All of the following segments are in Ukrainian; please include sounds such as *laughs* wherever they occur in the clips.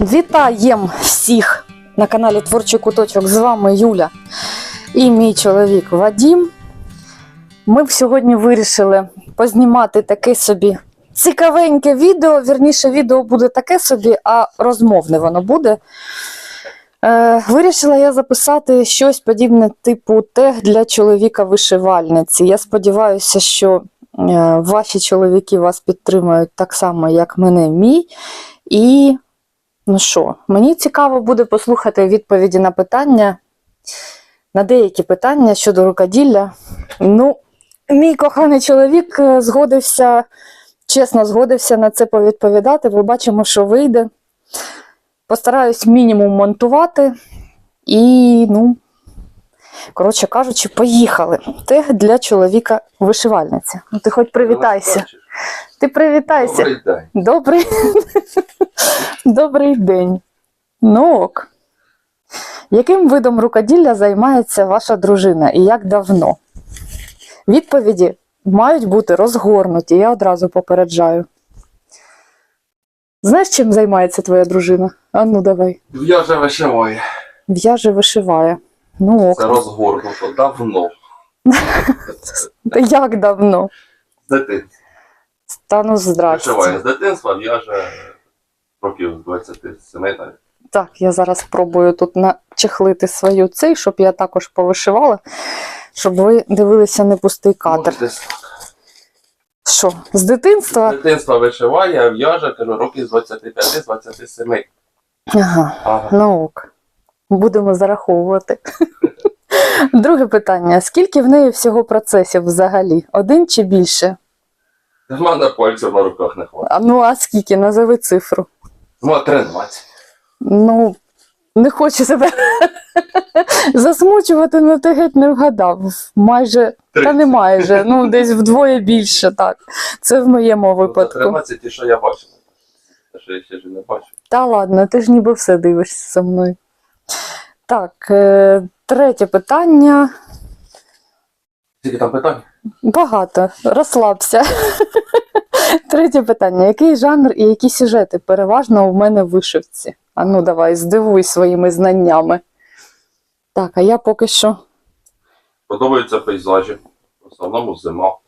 Вітаєм всіх на каналі Творчий Куточок. З вами Юля і мій чоловік Вадім. Ми сьогодні вирішили познімати таке собі цікавеньке відео. Вірніше, відео буде таке собі, а розмовне воно буде. Е, вирішила я записати щось подібне типу тег для чоловіка-вишивальниці. Я сподіваюся, що е, ваші чоловіки вас підтримують так само, як мене мій. І ну що, мені цікаво буде послухати відповіді на питання, на деякі питання щодо рукоділля. Ну, мій коханий чоловік е, згодився, чесно згодився на це повідповідати. Побачимо, що вийде. Постараюсь мінімум монтувати. І, ну, коротше кажучи, поїхали. Тег для чоловіка вишивальниця. Ну, ти хоч привітайся. Ти привітайся. Добрий день. Добрий, Добрий день. Ну ок. Яким видом рукоділля займається ваша дружина і як давно? Відповіді мають бути розгорнуті, я одразу попереджаю. Знаєш, чим займається твоя дружина? А ну давай. В'яже вишиває. В'яже вишиває. Ну Це розгорнуто давно. *laughs* Та як давно? З дитинства. Та ну здрасте. Вишиває з дитинства, в'яже років 27 навіть. Так, я зараз спробую тут начехлити свою цей, щоб я також повишивала, щоб ви дивилися не пустий кадр. Може, десь. Що, з З дитинства? дитинства вишиває, а в'яже, кажу, років з 25-27. Ага, Ага. ну ок. Будемо зараховувати. *laughs* Друге питання: скільки в неї всього процесів взагалі? Один чи більше? В мене пальців на руках не хватить. А ну а скільки? Назови цифру. Ну, 13. Ну, не хочу себе *laughs* засмучувати, але ти геть не вгадав. Майже, та не майже, ну десь вдвоє більше, так. Це в моєму Ну, випадку. 13 і що я бачив. Те, що я ще ж не бачив. Та ладно, ти ж ніби все дивишся за мною. Так, е, третє питання. Скільки там питань? Багато. Розслабся. *laughs* Третє питання. Який жанр і які сюжети переважно у мене в вишивці? А ну давай, здивуй своїми знаннями. Так, а я поки що. Подобаються пейзажі. В основному зима.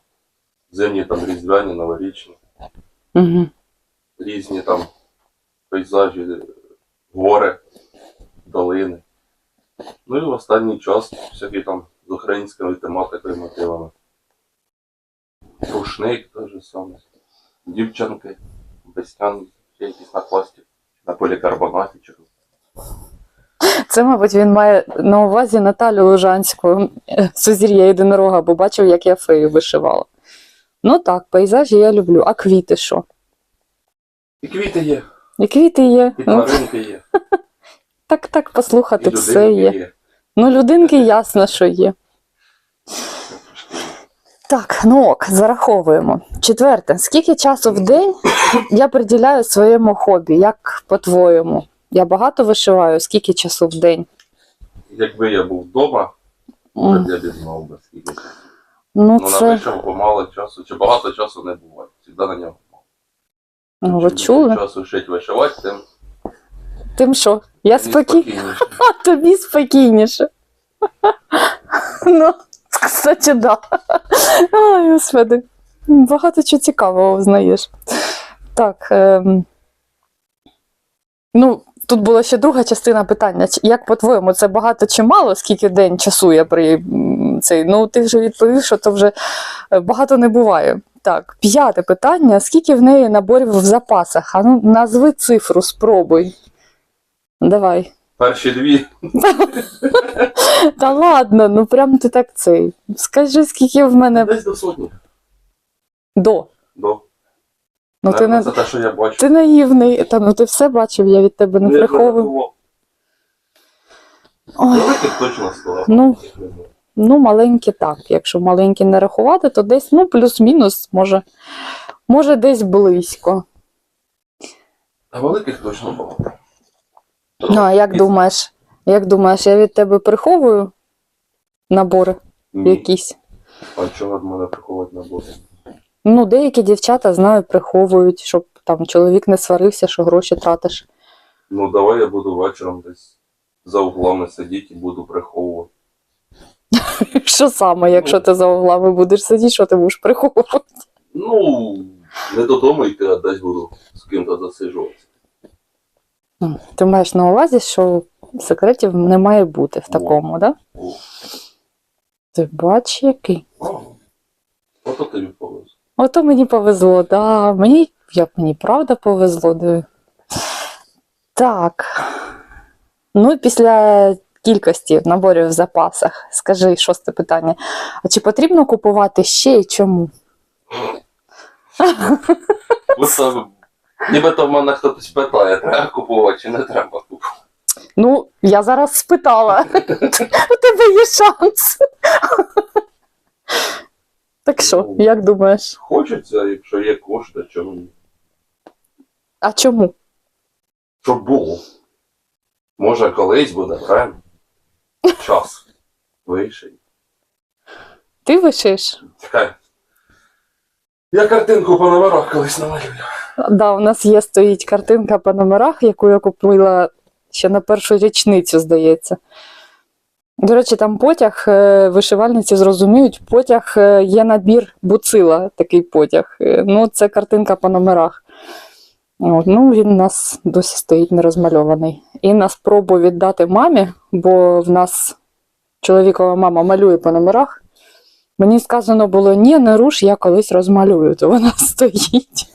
Зимні там різдвяні, новорічні. Угу. різні там пейзажі, гори, долини. Ну і в останній час всякі там з українською тематикою мотивами. Рушник теж саме. Дівчанки, бестян, якісь на пласті, на полікарбонаті чи Це, мабуть, він має на увазі Наталю Лужанську, сузір'я єдинорога, бо бачив, як я фею вишивала. Ну так, пейзажі я люблю. А квіти що? І квіти є, І квіти є. і Ну, тваринки є, так, так, і послухати все людинки є. є. Ну, людинки ясно, що є. Так, ну ок, зараховуємо. Четверте. Скільки часу в день я приділяю своєму хобі? Як по-твоєму? Я багато вишиваю, скільки часу в день? Якби я був вдома, М, я б знав би скільки. часу. Ну, Ну, це. вишивку мало часу, чи багато часу не буває. Завжди на нього. Ну, Чим більше чули? часу шить вишивати, тим Тим що? Я спокій... А *laughs* тобі спокійніше. *laughs* Ну, кстати, да. Ай, господи. Багато чого цікавого знаєш. Так. Ем... Ну, тут була ще друга частина питання. Як по-твоєму, це багато чи мало, скільки день часу я при цей? Ну, ти вже відповів, що то вже е, багато не буває. Так, п'яте питання: скільки в неї наборів в запасах? А ну, назви цифру, спробуй. Давай. Перші дві Та ладно, ну прям ти так цей. Скажи, скільки в мене десь до сотні. до. До. Ну ти, не, Це те, що я бачу. ти наївний. Та ну ти все бачив, я від тебе не Ну, приховую. Ой, точно. Ну. ну маленькі так. Якщо маленькі не рахувати, то десь ну плюс-мінус, може, може десь близько. А великих точно багато. Ну, а як І- думаєш? Як думаєш, я від тебе приховую набори Ні. якісь? А чого від мене приховувати на боти? Ну, деякі дівчата знаю, приховують, щоб там чоловік не сварився, що гроші тратиш. Ну, давай я буду вечором десь за углами сидіти і буду приховувати. *laughs* Що саме, якщо ти за углами будеш сидіти, що ти будеш приховувати? Ну, не додому йти, а десь буду з ким-то засиджуватися. Ти маєш на увазі, що секретів не має бути в такому, так? Да? Ти бач, який. Ото тобі повезло. Ото мені повезло, да. Мені, як мені правда повезло. Диви. Так. Ну після кількості наборів в запасах, скажи шосте питання. А чи потрібно купувати ще і чому? Ось там, нібито в мене хтось питає, треба купувати чи не треба купувати. Ну, я зараз спитала. У тебе є шанс. Так що, як думаєш? Хочеться, якщо є кошти, чому ні? А чому? Щоб було. Може, колись буде, правильно? Час. Вийшов. Ти вишиш? Чекай. Я картинку по номерах колись намалюю. Да, у нас є стоїть картинка по номерах, яку я купила ще на першу річницю, здається. До речі, там потяг, е, вишивальниці зрозуміють, потяг е, є набір буцила, такий потяг. Е, Ну, це картинка по номерах. От, ну, він у нас досі стоїть нерозмальований. І на спробу віддати мамі, бо в нас чоловікова мама малює по номерах. Мені сказано було, ні, не руш, я колись розмалюю, то вона *laughs* стоїть.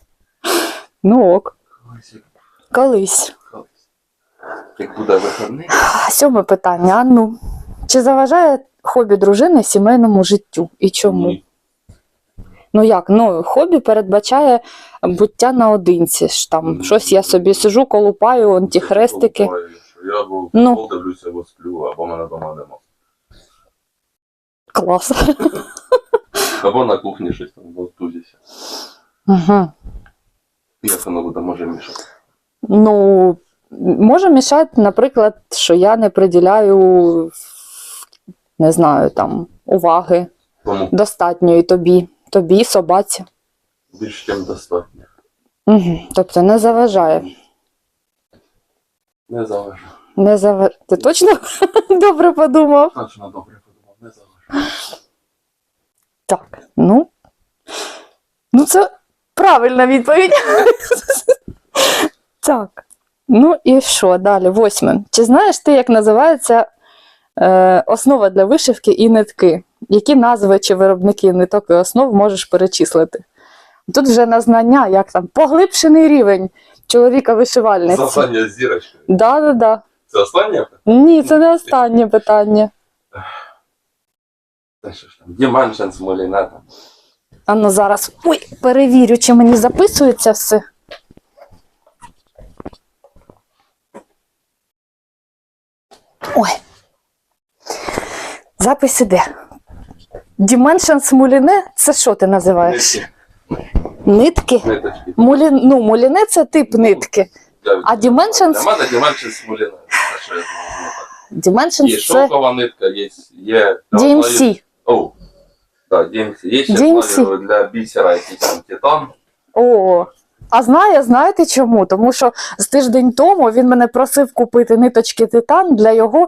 Ну ок, Колись. Як буде вихідний, Сьоме питання. А ну, чи заважає хобі дружини сімейному життю? І чому? Ні. Ну як? Ну, хобі передбачає буття наодинці. ж Там Мгм. щось я собі сижу, колупаю, он ті хрестики. Буває, що Я Ну. дивлюся, або сплю, або мене дома нема. Клас. Або на кухні щось там возбудюся. Угу. Як воно буде, може мішати. Ну, може мішати, наприклад, що я не приділяю, не знаю, там, уваги Тому достатньої тобі, тобі, собаці. більш чим достатньо. Угу. Тобто не заважає. Не заважаю. Не заважає. Ти точно *laughs* добре подумав? Точно добре. Так, ну. Ну, це правильна відповідь. *laughs* так. Ну і що далі? Восьме. Чи знаєш ти, як називається е, основа для вишивки і нитки? Які назви чи виробники ниток і основ можеш перечислити? Тут вже на знання, як там поглибшений рівень чоловіка вишивальниці. Завдання з зірочкою. Да, да, да. Це останнє? Ні, це не останнє питання. Та що ж там? Dimensions Molina там. А ну зараз ой, перевірю, чи мені записується все. Ой. Запис іде. Dimensions муліне це що ти називаєш? Нитки. Нитки? Ниточки. Мулі... Ну, муліне це тип нитки. Для- А Dimensions? Для мене Dimensions. Це знаю. Dimensions Є це шовкова нитка, є, є DMC. О. Є ще DMC. знаю, для бісера якийсь там титан. О, а знає, знаєте чому? Тому що з тиждень тому він мене просив купити ниточки титан для його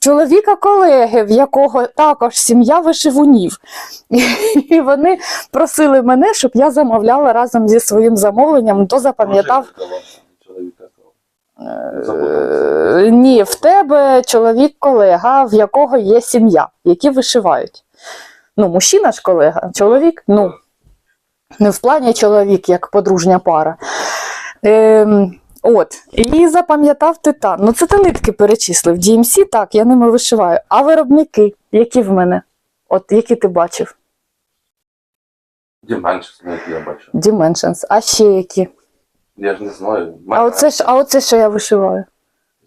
чоловіка-колеги, в якого також сім'я вишивунів. І вони просили мене, щоб я замовляла разом зі своїм замовленням, то. Запам'ятав. Е, Ні, в тебе чоловік-колега, в якого є сім'я, які вишивають. Ну, мужчина ж колега, чоловік, ну, не в плані чоловік, як подружня пара. Ем, от, і запам'ятав титан. Ну, це ти нитки перечислив. DMC, так, я ними вишиваю. А виробники, які в мене? От які ти бачив? Dimensions, ну, як я бачу. Dimensions. А ще які? Я ж не знаю. А оце, ж, а оце що я вишиваю?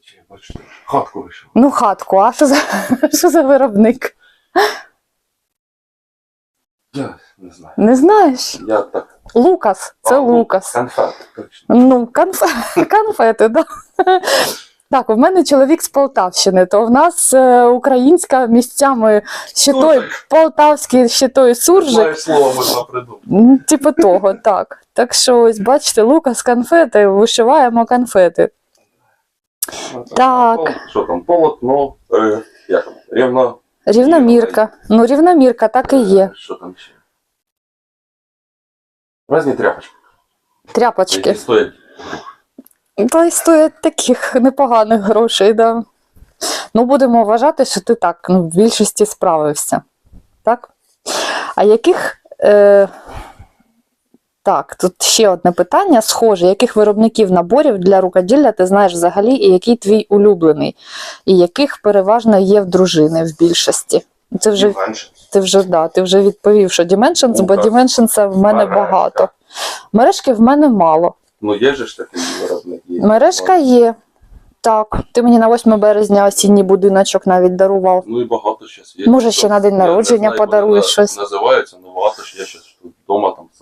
Чи я бачу, хатку вийшов. Ну, хатку, а що за, *laughs* що за виробник? Я не знаю. Не знаєш? Я так. Лукас, це А, Лукас. Конфет, точно. Ну, конф... *laughs* конфети, да. Так, у мене чоловік з Полтавщини, то в нас е, українська місцями ще той полтавський, ще той суржик. Слово можна придумати. Типу того, так. Так що ось бачите, Лукас конфети, вишиваємо конфети. Так. Пол- Що там, полотно, е, рівно. Рівномірка. Ну, рівномірка, так і є. Е, Що там ще? Разні тряпочки, Тряпочки. які стоять. Та й стоять таких непоганих грошей, да. Ну, будемо вважати, що ти так ну, в більшості справився. Так? А яких. Е... Так, тут ще одне питання схоже. Яких виробників наборів для рукоділля ти знаєш взагалі, і який твій улюблений, і яких переважно є в дружини в більшості? Це вже ти вже да, ти вже відповів, що Dimensions, Ну, бо так. Dimensions в мене Мережка. багато. Мережки в мене мало. Ну є же ж такий виробник. Є. Мережка є. Так, ти мені на 8 березня осінній будиночок навіть дарував. Ну і багато зараз є. Може, ще на день народження подаруєш щось. Називається, ну багато ж я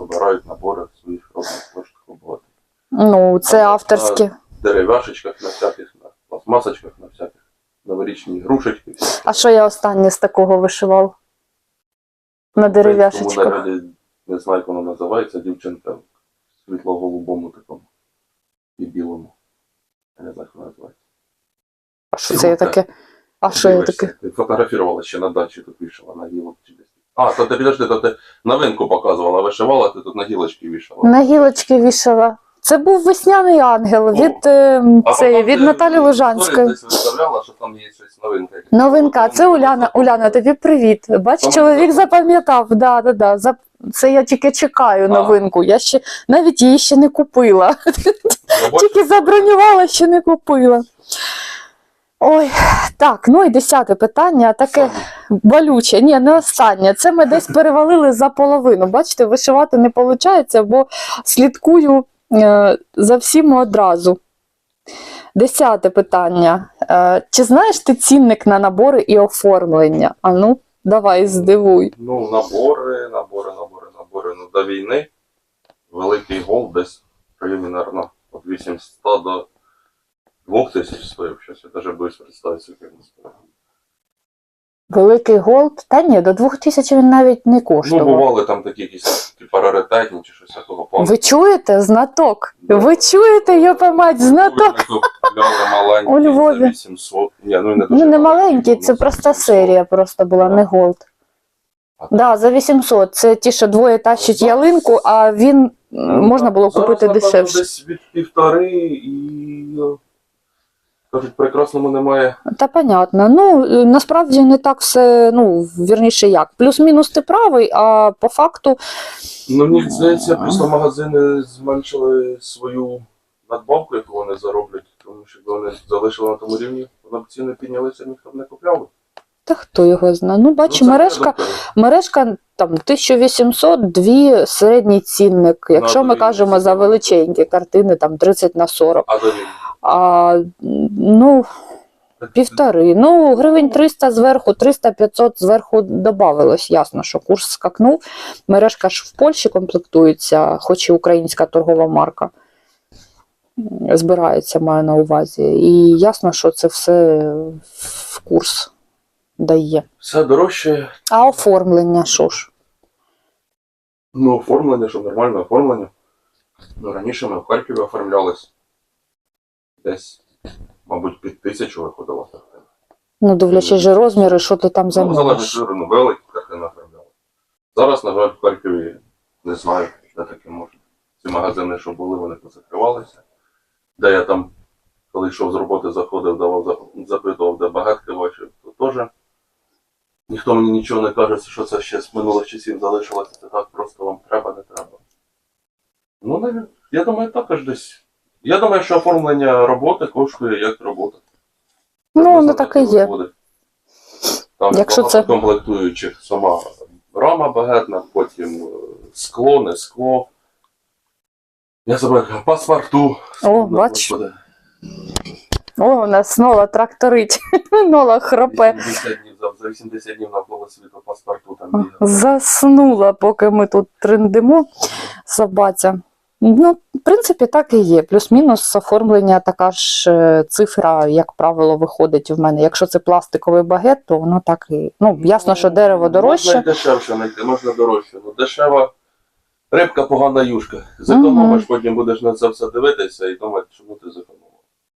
вдома набори своїх робних коштів роботи. Ну, це А. Дерев'яшечках на всяких, на пластмасочках, на всяких новорічні ігрушечки. А що я останнє з такого вишивав? На дерев'яшечках. не знаю, як воно називається, дівчинка в світло-голубому такому і білому. Я не знаю, як воно називається. А що це я таке? А що я таке? Ти фотографувала ще на дачі, тут вішала на гілок чи. А, то ти підожди, то ти новинку показувала, вишивала, ти тут на гілочки вішала. На гілочки вішала. Це був весняний ангел від, е, А цей, потім від ти Наталі Лужанської. Десь виставляла, що там є щось новинка. Новинка, це Уляна. Уляна, тобі привіт. Бач, Там чоловік запам'ятав. Да, да, да. Це я тільки чекаю А. новинку. Я ще навіть її ще не купила. Тільки забронювала, ще не купила. Ой, так, ну і десяте питання, таке болюче. Ні, не останнє. Це ми десь перевалили за половину. Бачите, вишивати не виходить, бо слідкую е, за всім одразу. Десяте питання. Е, чи знаєш ти цінник на набори і оформлення? А ну, давай, здивуй. Ну, набори, набори, набори, набори. Ну, до війни великий гол десь районі, від 800 до 2000 стоїв. Щось я навіть боюсь представити, скільки він стоїв. Великий голд? Та ні, до 2000 він навіть не Ну, бували там такі якісь типу, раритетні чи щось такого плану. Ви чуєте? Знаток. Да. Ви чуєте, йопа мать, знаток. Маленький У Львові. 800. Ні, ну, не, Ну, не маленький, ну, це просто серія просто була, не голд. Так, да, за 800. Це ті, що двоє тащать ялинку, а він Ну, можна було зараз, купити напевно, дешевше. Десь від півтори і. Кажуть, прекрасному немає. Та понятно. Ну, е, насправді не так все, ну, вірніше як. Плюс-мінус ти правий, а по факту Ну, мені здається, просто магазини зменшили свою надбавку, яку вони зароблять, тому що вони залишили на тому рівні, вони б ціни піднялися, ніхто б не купляв. та хто його знає. Ну, бач, Ну, мережка, мережка там 1800, дві середній цінник. Якщо ми кажемо за величенькі картини, там 30 на 40. А до. А, ну, Півтори. Ну, гривень 300 зверху, 300-500 зверху додавалось. Ясно, що курс скакнув. Мережка ж в Польщі комплектується, хоч і українська торгова марка. Збирається, маю на увазі. І ясно, що це все в курс дає. Все дорожче, А оформлення що ж? ну, оформлення, що нормальне оформлення. Ну, раніше ми в Харкові оформлялись. Десь, мабуть, під тисячу виходила картина. Ну, дивлячись же розміри, що ти там Ну, залежно, замовиш. ну, великі картини оформляли. Зараз, на жаль, в Харкові не знаю, де таке можна. Ці магазини, що були, вони позакривалися. Де я там, коли йшов з роботи, заходив, давав, за- запитував, де багатки бачив, то теж. Ніхто мені нічого не каже, що це ще з минулих часів залишилося. Це так просто вам треба, не треба. Ну, навіть, я думаю, також десь. Я думаю, що оформлення роботи коштує як робота. Ну, воно так і є. виходить. Там Якщо це- комплектуючих сама рама багетна, потім е, скло, не скло. Я забув, паспорту. О, бач. О, у нас Нола тракторить. *laughs* Нола хропе. 80 днів, за- за 80 днів навколо світу паспорту там. Заснула, поки ми тут триндимо, собаця. Ну, в принципі, так і є. Плюс-мінус оформлення така ж е, цифра, як правило, виходить в мене. Якщо це пластиковий багет, то воно так і. Ну, ясно, що дерево Можна дорожче. і дешевше знайти, можна дорожче. Ну, дешева рибка, погана юшка. Зекономиш, потім будеш на це все дивитися і думати, чому ти зекономив.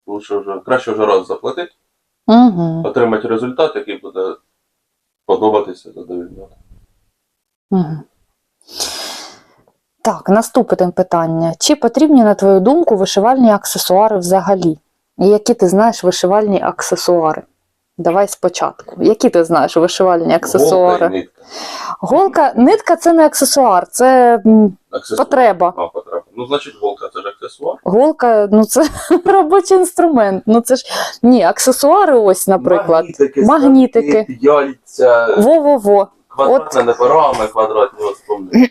Лучше вже, краще вже раз заплатити, Угу. отримати результат, який буде подобатися задовільняти. Угу. Так, наступне питання. Чи потрібні, на твою думку, вишивальні аксесуари взагалі? І які ти знаєш вишивальні аксесуари? Давай спочатку. Які ти знаєш вишивальні аксесуари? Голка і нитка. Голка, нитка це не аксесуар, це Аксесуар. потреба. А, потреба. Ну, значить, голка це ж аксесуар. Голка, ну це *laughs* робочий інструмент. Ну це ж ні, аксесуари, ось, наприклад. Магнітики, Магнітики. станки, Во-во-во. Квадратне не парами, квадратні от спомни.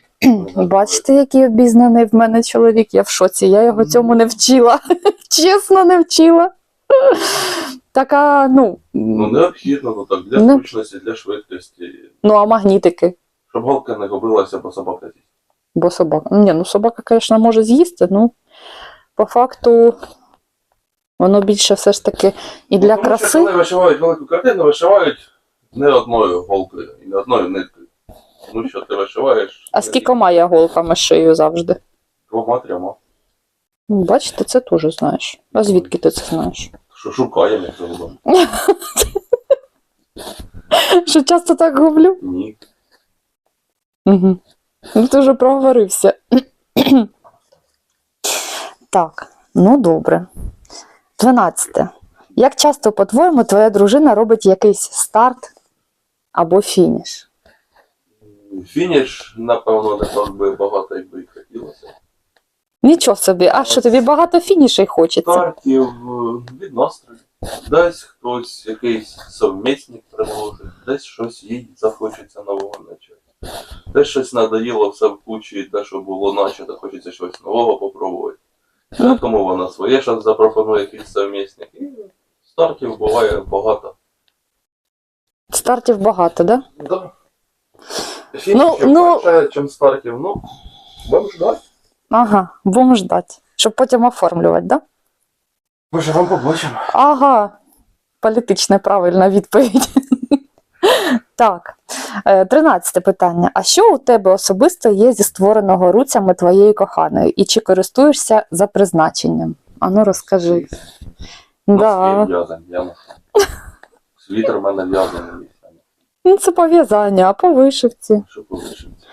*clears throat* Бачите, який обізнаний в мене чоловік. Я в шоці. Я його цьому не вчила. *laughs* Чесно, не вчила. *clears throat* Така, ну, Ну, необхідно, ну так, для Ну. зручності, для швидкості, ну а магнітики. щоб голка не губилася, бо собака з'їсть. Бо собака. Ні, ну собака, звісно, може з'їсти, ну по факту воно більше все ж таки і для Ну, краси. Коли вишивають велику картину, вишивають не одною голкою і не одною ниткою. Тому що ти вишиваєш А скількома я голками шию завжди? двома трьома. Ну, Бачите, це теж знаєш. А звідки ти це знаєш? Що шукаємо, як вдома. *laughs* Що часто так гублю? Ні. Угу. Ну, ти вже проговорився. *clears throat* так, ну добре. 12. Як часто, по-твоєму, твоя дружина робить якийсь старт або фініш? Фініш, напевно, не так би багато, як би хотілося. Нічого собі, а що тобі багато фінішей хочеться? Стартів е, від настрою. Десь хтось якийсь совмісник предложить, десь щось їй захочеться нового начати. Десь щось надоїло все в кучі, те, що було начато, хочеться щось нового попробувати. Ну. Тому вона своє щось запропонує якийсь совмісник. І стартів буває багато. Стартів багато, да? Да. Ну, ну- чим стартів, ну, будемо ждати. Ага, будемо ждати. Щоб потім оформлювати, да? Ми ж вам побачимо. Ага, політична правильна відповідь. *laughs* так, Е, тринадцяте питання. А що у тебе особисто є зі створеного руцями твоєї коханої? І чи користуєшся за призначенням? Ану, розкажи. Да. Я. Світер в мене в'язаний. Ну, це пов'язання, а по вишивці. Що повишився?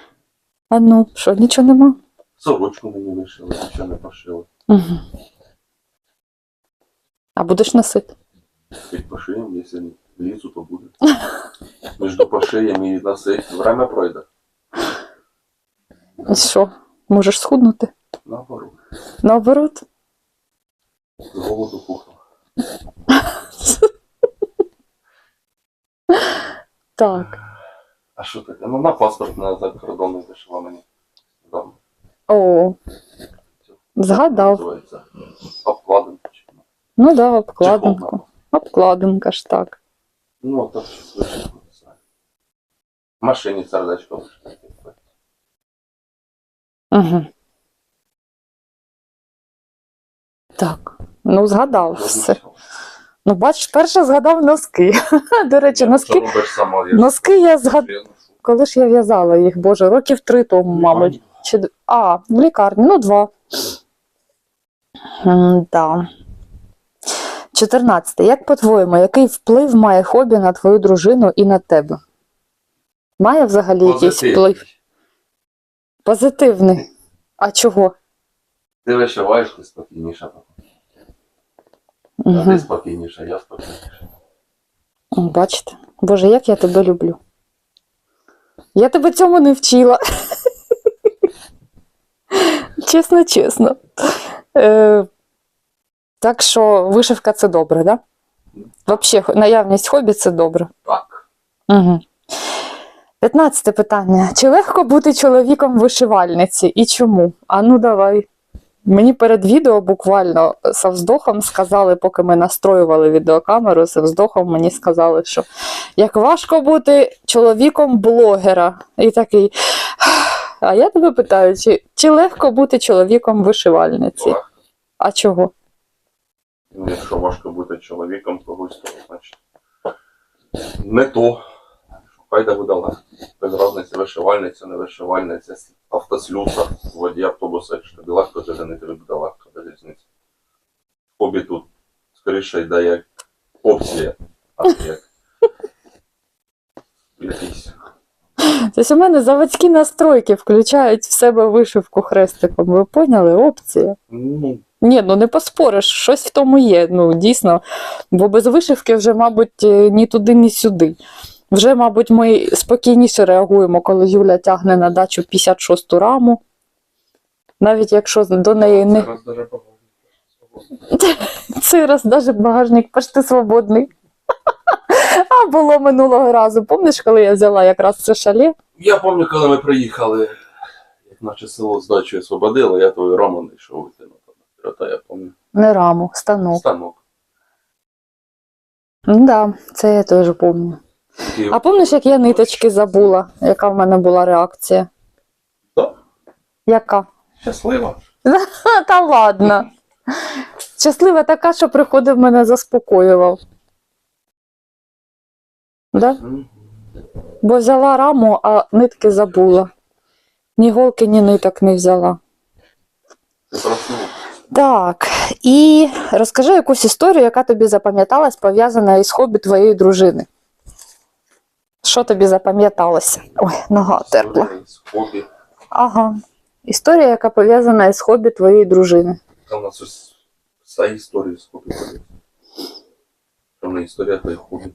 А ну, що, нічого нема? Сорочку мені вишили, нічого не пошили. Угу. А будеш носити? Під пошиєм, якщо лізу, то буде. *laughs* Між пошиєм і носить. Время пройде. І що? Можеш схуднути? Наоборот. Наоборот? З голоду пухло. Так. А що таке? Ну на паспорт на закордонний вишила мені. Там, О, згадав. Називається. Обкладинка. чи ну. Ну да, Чехол, обкладинку. Обкладинка ж так. Ну, так щось вишивку не знаю. В машині сердечко вишити. Угу. Так. Ну, згадав все. Ну, бачиш, перше згадав носки. *laughs* До речі, носки, сама? Носки я згадав. Коли ж я в'язала їх, боже, років три тому, мабуть. Чи... А, в лікарні, ну два. Да. 14. Як по-твоєму, який вплив має хобі на твою дружину і на тебе? Має взагалі якийсь вплив? Позитивний. А чого? Ти вишиваєш, ти спокійніша. А ти спокійніша, я спокійніша. Бачите? Боже, як я тебе люблю. Я тебе цьому не вчила. *laughs* чесно, чесно. Е, так що вишивка це добре, да? Взагалі, наявність хобі це добре. Так. Угу. 15 питання. Чи легко бути чоловіком вишивальниці і чому? А ну давай. Мені перед відео буквально со вздохом сказали, поки ми настроювали відеокамеру, з вздохом мені сказали, що як важко бути чоловіком блогера. І такий. А я тебе питаю, чи, чи легко бути чоловіком вишивальниці? Легко. А чого? Ну, якщо важко бути чоловіком когось, то значить. Не то. Де буде. Без різниці вишивальниця, не вишивальниця, автослюса, водій автобуса, якщо тобі легко, то не тобі легко, без різниці. Хобі тут скоріше йде як опція, а не як *laughs* якийсь. Тобто у мене заводські настройки включають в себе вишивку хрестиком. Ви поняли? Опція. Ну, Ні, ну не поспориш, щось в тому є. Ну, дійсно. Бо без вишивки вже, мабуть, е, ні туди, ні сюди. Вже, мабуть, ми спокійніше реагуємо, коли Юля тягне на дачу 56-ту раму. Навіть якщо до неї не. даже. Цей раз навіть *laughs* багажник почти свободний. *laughs* А було минулого разу. Пам'ятаєш, коли я взяла якраз це шале? Я пам'ятаю, коли ми приїхали, як наше село з дачі освободило, я твою раму не йшов витягнути. Я пам'ятаю. Не раму, станок. Станок. Ну да, це я теж пам'ятаю. І А пам'ятаєш, як я ниточки забула, яка в мене була реакція? Да. Яка? щаслива. *laughs* Та ладно. Щаслива така, що приходив мене заспокоював. Да? Бо взяла раму, а нитки забула. Ні голки, ні ниток не взяла. Так, і розкажи якусь історію, яка тобі запам'яталась, пов'язана із хобі твоєї дружини. Що тобі запам'яталося? Ой, нога терпла. Хобі. Ага. Історія, яка пов'язана із хобі твоєї дружини. Та у нас ось вся історія з хобі. Що не історія, то хобі.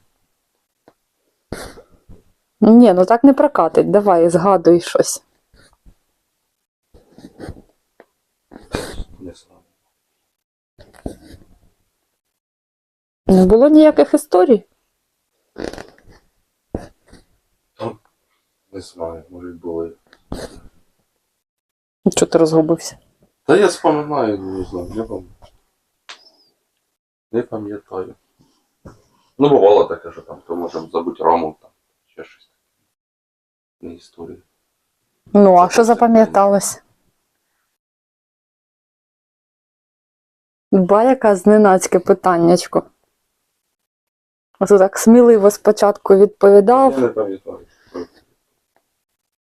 Ні, ну так не прокатить. Давай, згадуй щось. Не знаю. Не було ніяких історій. Не знаю, може були. Чого ти розгубився? Та я споминаю, не знаю, не пам'ятаю. Не пам'ятаю. Ну, бувало таке, що там, то можемо забути раму, там, ще щось. Не історія. Ну, а що запам'яталось? Ба, яка зненацьке питаннячко. Ото так сміливо спочатку відповідав. Я не пам'ятаю.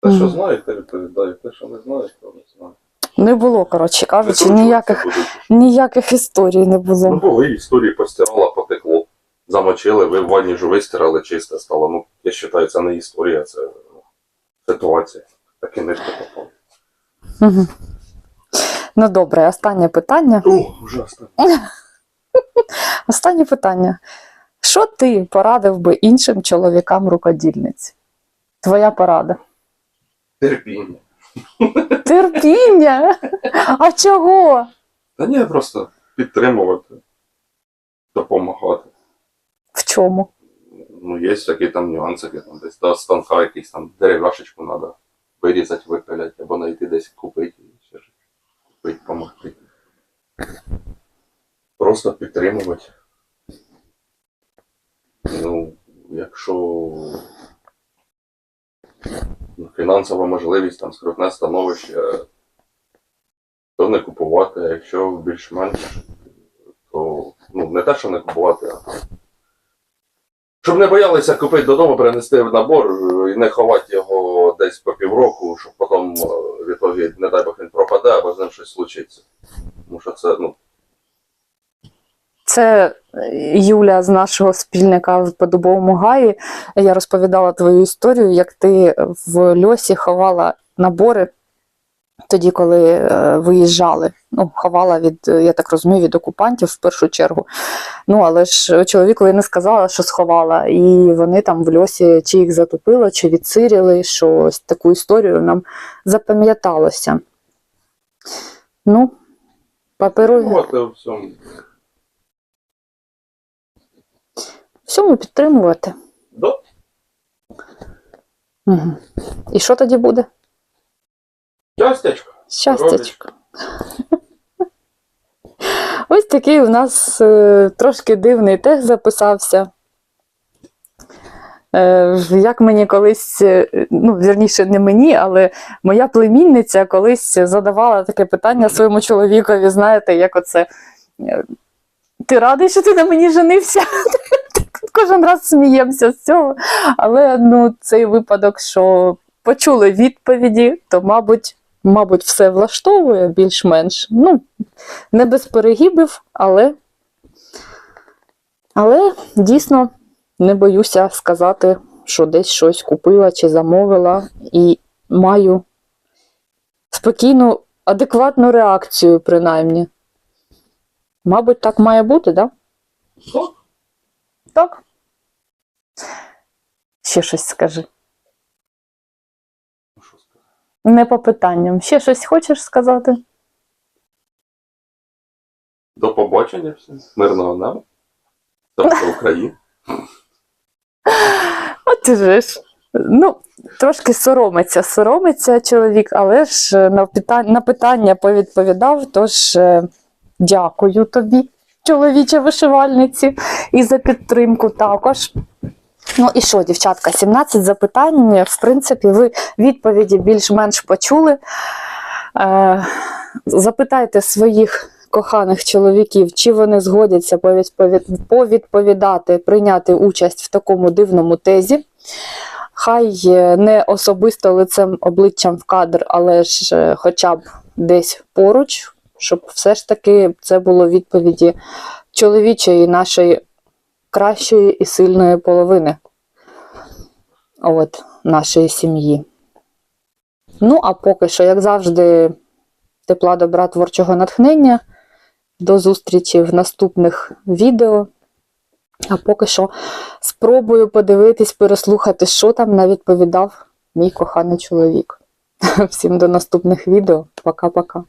Те, що Мгм. знаю, те відповідаю. Те, що не знаю, то не знаю. Не було, коротше кажучи, ніяких, ніяких історій не Ну, було. були історії постирала, потекло. Замочили, ви в ванні ж вистирали, чисте стало. Ну, я вважаю, це не історія, це ну, ситуація. Таке не попав. Угу. Ну добре, останнє питання. О, ужасно. *laughs* Останнє питання. Що ти порадив би іншим чоловікам рукодільниць? Твоя порада. Терпіння. Терпіння. А чого? Та ні, просто підтримувати, допомагати. В чому? Ну, є всякі там нюансики, там десь до станка якийсь там дерев'яшечку треба вирізати, випиляти, або знайти десь купити, і ще щось купити, допомогти. Просто підтримувати. Ну, якщо фінансова можливість, там скрутне становище, то не купувати, а якщо більш-менш, то ну, не те, що не купувати, а щоб не боялися купити додому, принести в набор і не ховати його десь по півроку, щоб потім е, в ітогі, не дай Бог, він пропаде, або з ним щось случиться. Тому що це, ну, Це е, Юля з нашого спільника в Подобовому гаї. Я розповідала твою історію, як ти в льосі ховала набори тоді, коли е, виїжджали. Ну, ховала від, е, я так розумію, від окупантів в першу чергу. Ну, але ж чоловікові не сказала, що сховала, і вони там в льосі чи їх затопило, чи відсиріли, що ось таку історію нам запам'яталося. Ну, паперові. купувати в всьому. Підтримувати. Да. Угу. І що тоді буде? Частячко. Щастячко. Ось такий у нас е, трошки дивний тест записався. Е, як мені колись, е, ну, вірніше, не мені, але моя племінниця колись задавала таке питання своєму чоловікові, знаєте, як оце. Ти радий, що ти на мені женився? *laughs* Кожен раз сміємося з цього. Але ну, цей випадок, що почули відповіді, то, мабуть, мабуть, все влаштовує більш-менш. Ну, не без перегибів, але Але дійсно не боюся сказати, що десь щось купила чи замовила, і маю спокійну, адекватну реакцію, принаймні. Мабуть, так має бути, так? Да? Так. Ще щось скажи. Ну, сказати. Не по питанням. Ще щось хочеш сказати? До побачення всім. Мирного неба. Тобто *laughs* України. От же ж. Ну, трошки соромиться, соромиться чоловік, але ж на питання, на питання повідповідав. Тож е, дякую тобі, чоловіче вишивальниці, і за підтримку також. Ну і що, дівчатка, 17 запитань. В принципі, ви відповіді більш-менш почули. Е, запитайте своїх коханих чоловіків, чи вони згодяться повідповідати, прийняти участь в такому дивному тезі. Хай е, не особисто лицем обличчям в кадр, але ж е, хоча б десь поруч, щоб все ж таки це було відповіді чоловічої нашої кращої і сильної половини от, нашої сім'ї. Ну, а поки що, як завжди, тепла добра творчого натхнення. До зустрічі в наступних відео. А поки що спробую подивитись, переслухати, що там навідповідав мій коханий чоловік. *laughs* Всім до наступних відео. Пока-пока.